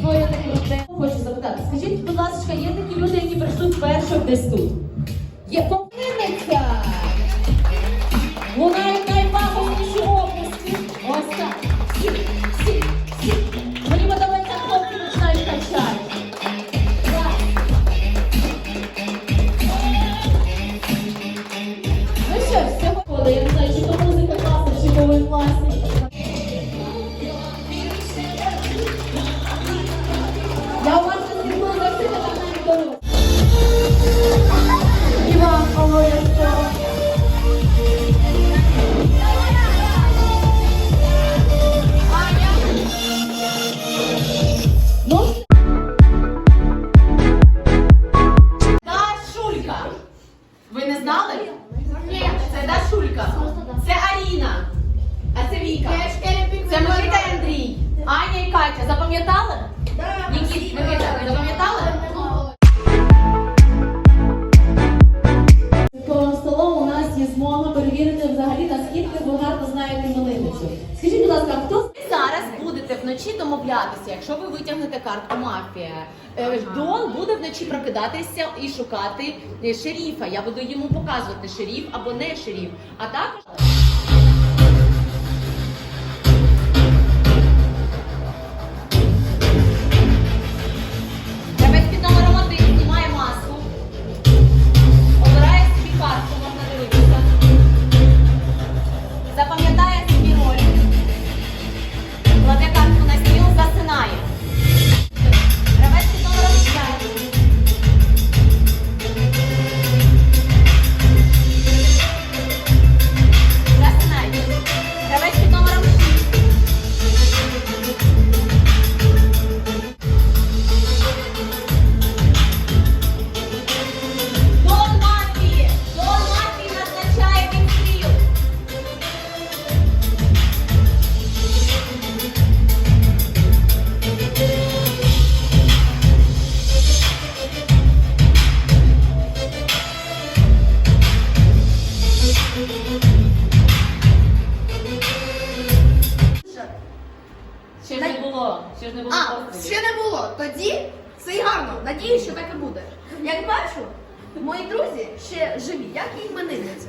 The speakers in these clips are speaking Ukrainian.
своє не. Хочу запитати, скажіть, будь ласка, є такі люди, які прийшли вперше десь тут? Катя. Запам'ятали? Микита, ви запам'ятали? За столом у нас є змога перевірити взагалі, наскільки ви гарно знаєте іменинницю. Скажіть, будь ласка, хто зараз будете вночі домовлятися, якщо ви витягнете картку мафія. Е, Дон буде вночі прокидатися і шукати е, шеріфа. Я буду йому показувати шеріф або не шеріф. А також було. Тоді це й гарно. Надіюсь, що так і буде. Як бачу, мої друзі ще живі, як і іменинниця.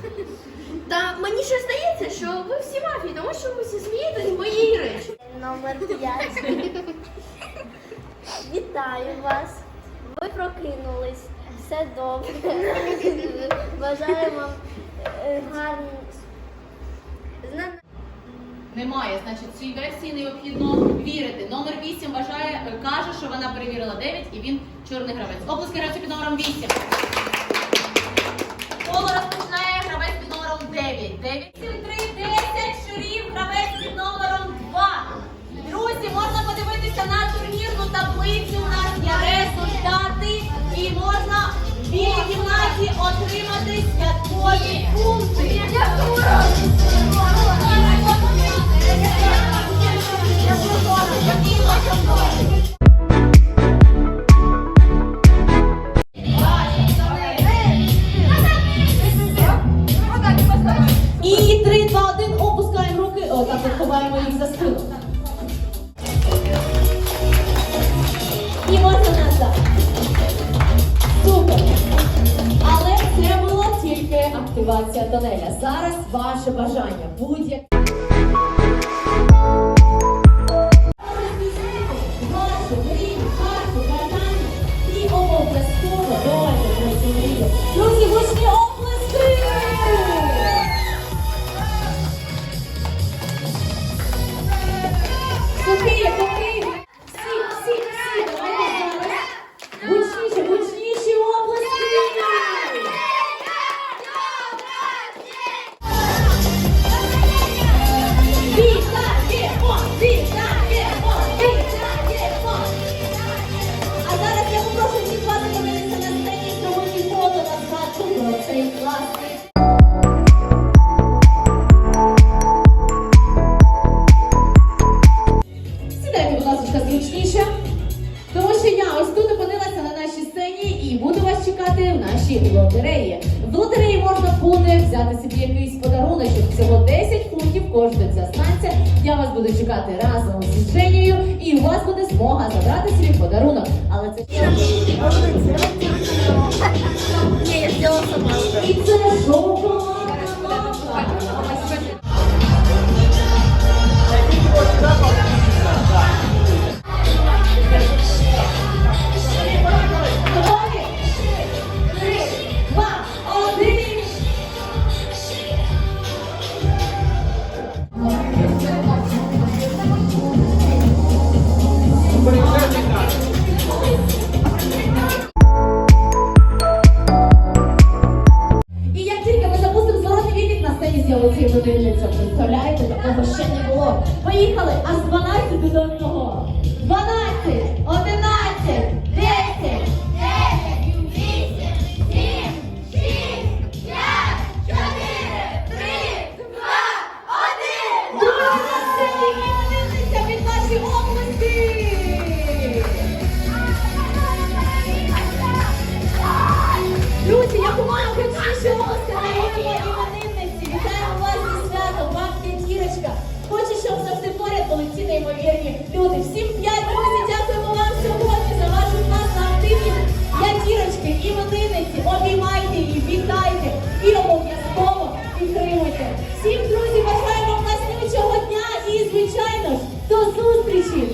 Та мені ще здається, що ви всі мафії, тому що ви всі смієтесь з моєї речі. Номер 5. Вітаю вас. Ви прокинулись. Все добре. Бажаю вам е, гарно. Немає, значить, цій версії необхідно вірити. Номер 8 вважає, е, каже, що вона перевірила 9 і він чорний гравець. Обласки гравцю під номером 8. Коло розпочинає гравець під номером 9. 9, 7, 3, 10, шурів, гравець під номером 2. Друзі, можна подивитися на турнірну таблицю. У нас є результати і можна в білій отримати святкові пункти. Ховаємо їх за спину. І можна назад. Супер. Але це була тільки активація тонеля. Зараз ваше бажання. Будь-яке. І буду вас чекати в нашій лотереї. В лотереї можна буде взяти собі якийсь подаруночок. Всього 10 фунтів коштує ця станція. Я вас буду чекати разом з Женєю, і у вас буде змога забрати собі подарунок. Але це І це шоколадна 12 до люди. Всім п'ять, друзі, дякуємо вам сьогодні за вашу класну активність. Я дірочки і водиниці, обіймайте її, вітайте і обов'язково підтримуйте. Всім, друзі, бажаємо класнючого дня і, звичайно до зустрічі!